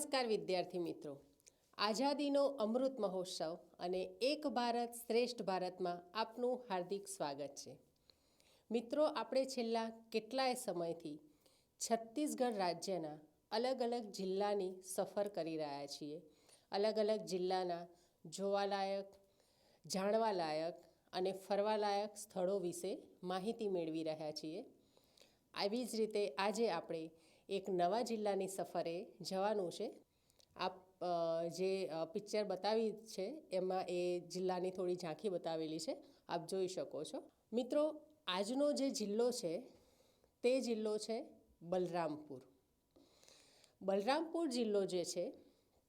નમસ્કાર વિદ્યાર્થી મિત્રો. આઝાદીનો અમૃત મહોત્સવ અને એક ભારત શ્રેષ્ઠ ભારતમાં આપનું હાર્દિક સ્વાગત છે. મિત્રો, આપણે છેલ્લા કેટલાય સમયથી છત્તીસગઢ રાજ્યના અલગ અલગ જિલ્લાની સફર કરી રહ્યા છીએ. અલગ અલગ જિલ્લાના જોવાલાયક, જાણવાલાયક અને ફરવાલાયક સ્થળો વિશે માહિતી મેળવી રહ્યા છીએ. આવી જ રીતે આજે આપણે એક નવા જિલ્લાની સફરે જવાનું છે. આપ જે પિક્ચર બતાવી છે, એમાં એ જિલ્લાની થોડી ઝાંખી બતાવેલી છે. આપ જોઈ શકો છો. મિત્રો, આજનો જે જિલ્લો છે, તે જિલ્લો છે બલરામપુર. બલરામપુર જિલ્લો જે છે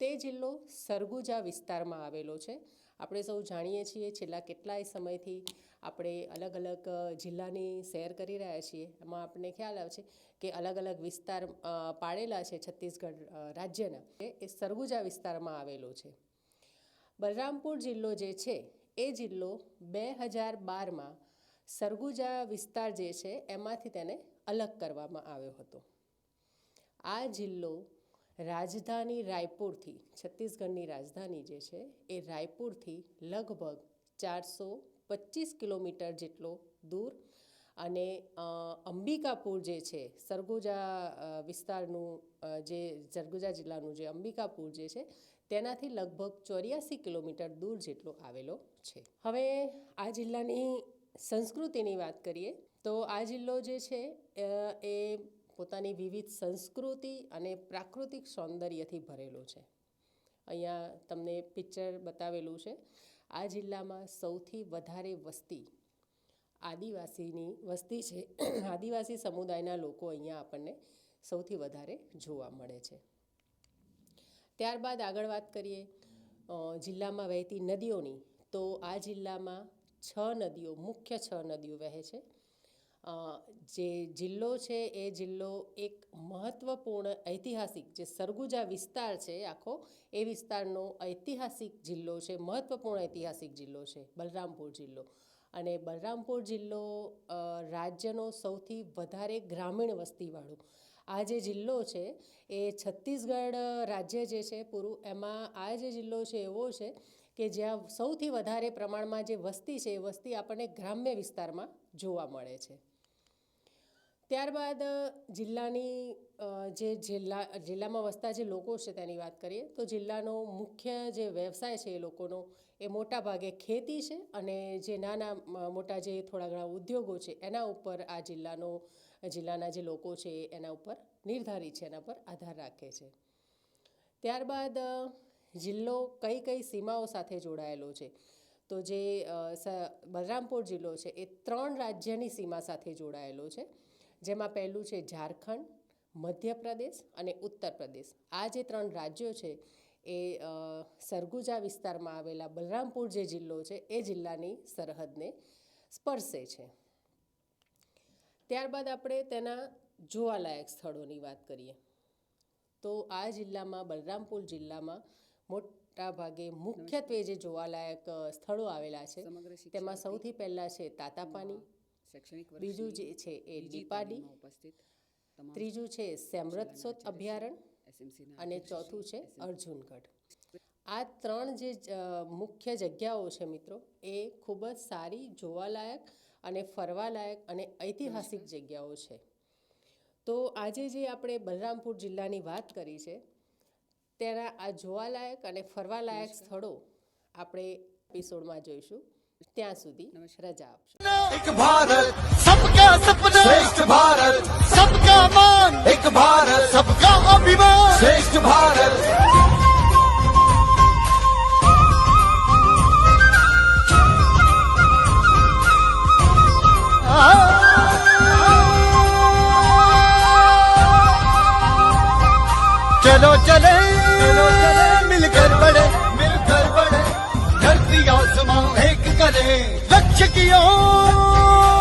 તે જિલ્લો સરગુજા વિસ્તારમાં આવેલો છે. આપણે સૌ જાણીએ છીએ છેલ્લા કેટલાય સમયથી આપણે અલગ અલગ જિલ્લાની શેર કરી રહ્યા છીએ. એમાં આપણને ખ્યાલ આવે છે કે અલગ અલગ વિસ્તાર પાડેલા છે છત્તીસગઢ રાજ્યના. એ સરગુજા વિસ્તારમાં આવેલો છે. બલરામપુર જિલ્લો જે છે, એ જિલ્લો બે હજાર બારમાં સરગુજા વિસ્તાર જે છે, એમાંથી તેને અલગ કરવામાં આવ્યો હતો. આ જિલ્લો રાજધાની રાયપુરથી, છત્તીસગઢની રાજધાની જે છે, એ રાયપુરથી લગભગ ચારસો પચીસ કિલોમીટર જેટલો દૂર અને અંબિકાપુર જે છે, સરગુજા વિસ્તારનું જે સરગુજા જિલ્લાનું જે અંબિકાપુર જે છે, તેનાથી લગભગ ચોર્યાસી કિલોમીટર દૂર જેટલો આવેલો છે. હવે આ જિલ્લાની સંસ્કૃતિની વાત કરીએ, તો આ જિલ્લો જે છે એ પોતાની વિવિધ સંસ્કૃતિ અને પ્રાકૃતિક સૌંદર્યથી ભરેલો છે. અહીંયા તમને પિક્ચર બતાવેલું છે. આ જિલ્લામાં સૌથી વધારે વસ્તી આદિવાસીની વસ્તી છે. આદિવાસી સમુદાયના લોકો અહીંયા આપણને સૌથી વધારે જોવા મળે છે. ત્યારબાદ આગળ વાત કરીએ જિલ્લામાં વહેતી નદીઓની, તો આ જિલ્લામાં છ નદીઓ, મુખ્ય છ નદીઓ વહે છે. જે જિલ્લો છે, એ જિલ્લો એક મહત્ત્વપૂર્ણ ઐતિહાસિક જે સરગુજા વિસ્તાર છે આખો, એ વિસ્તારનો ઐતિહાસિક જિલ્લો છે મહત્ત્વપૂર્ણ ઐતિહાસિક જિલ્લો છે, બલરામપુર જિલ્લો. અને બલરામપુર જિલ્લો રાજ્યનો સૌથી વધારે ગ્રામીણ વસ્તીવાળો. આ જે જિલ્લો છે, એ છત્તીસગઢ રાજ્ય જે છે પૂરું, એમાં આ જે જિલ્લો છે, એવો છે કે જ્યાં સૌથી વધારે પ્રમાણમાં જે વસ્તી છે, એ વસ્તી આપણને ગ્રામ્ય વિસ્તારમાં જોવા મળે છે. ત્યારબાદ જિલ્લાની જે જિલ્લા, જિલ્લામાં વસતા જે લોકો છે તેની વાત કરીએ, તો જિલ્લાનો મુખ્ય જે વ્યવસાય છે એ લોકોનો એ મોટા ભાગે ખેતી છે અને જે નાના મોટા જે થોડા ઘણા ઉદ્યોગો છે એના ઉપર આ જિલ્લાનો, જિલ્લાના જે લોકો છે એના ઉપર નિર્ધારિત છે, એના પર આધાર રાખે છે. ત્યારબાદ જિલ્લો કઈ કઈ સીમાઓ સાથે જોડાયેલો છે? તો જે બલરામપુર જિલ્લો છે એ ત્રણ રાજ્યની સીમા સાથે જોડાયેલો છે. જેમાં પહેલું છે ઝારખંડ મધ્યપ્રદેશ અને ઉત્તર પ્રદેશ આ જે ત્રણ રાજ્યો છે એ સરગુજા વિસ્તારમાં આવેલા બલરામપુર જે જિલ્લો છે એ જિલ્લાની સરહદને સ્પર્શે છે. ત્યારબાદ આપણે તેના જોવાલાયક સ્થળોની વાત કરીએ. તો આ જિલ્લામાં બલરામપુર જિલ્લામાં મોટા ભાગે મુખ્યત્વે જે જોવાલાયક સ્થળો આવેલા છે તેમાં સૌથી પહેલાં છે તાતાપાની. શૈક્ષણિક વર્ષ બીજું જે છે એ દીપાડી ઉપસ્થિત ત્રીજું છે સેમરતસોત અભયારણ્ય અને ચોથું છે અર્જુનગઢ. આ ત્રણ જે મુખ્ય જગ્યાઓ છે મિત્રો એ ખૂબ જ સારી જોવાલાયક અને ફરવાલાયક અને ઐતિહાસિક જગ્યાઓ છે. તો આજે જે આપણે બલરામપુર જિલ્લાની વાત કરી છે તેના આ જોવાલાયક અને ફરવાલાયક સ્થળો આપણે એપિસોડમાં જોઈશું. ત્યાં સુધી રજા આપશો એક ભારત સબકા સપના શ્રેષ્ઠ ભારત સબકા માન એક ભારત સબકા અભિમાન શ્રેષ્ઠ ભારત चलो चले, चलो चले मिलकर बढ़े एक करे लक्ष्य की ओर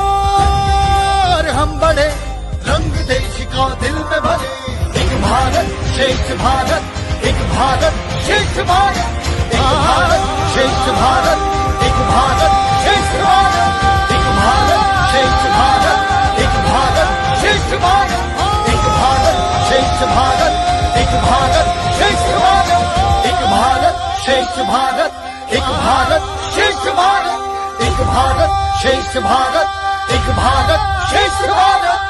हम बढ़े रंग देश का दिल में भरे एक भारत श्रेष्ठ भारत एक भारत श्रेष्ठ भारत एक भारत श्रेष्ठ भारत एक भारत श्रेष्ठ भारत एक भारत श्रेष्ठ भारत एक भारत श्रेष्ठ भारत एक भारत श्रेष्ठ भारत एक भारत श्रेष्ठ भारत श्रेष्ठ भारत एक भारत श्रेष्ठ भारत एक भारत श्रेष्ठ भारत एक भारत श्रेष्ठ भारत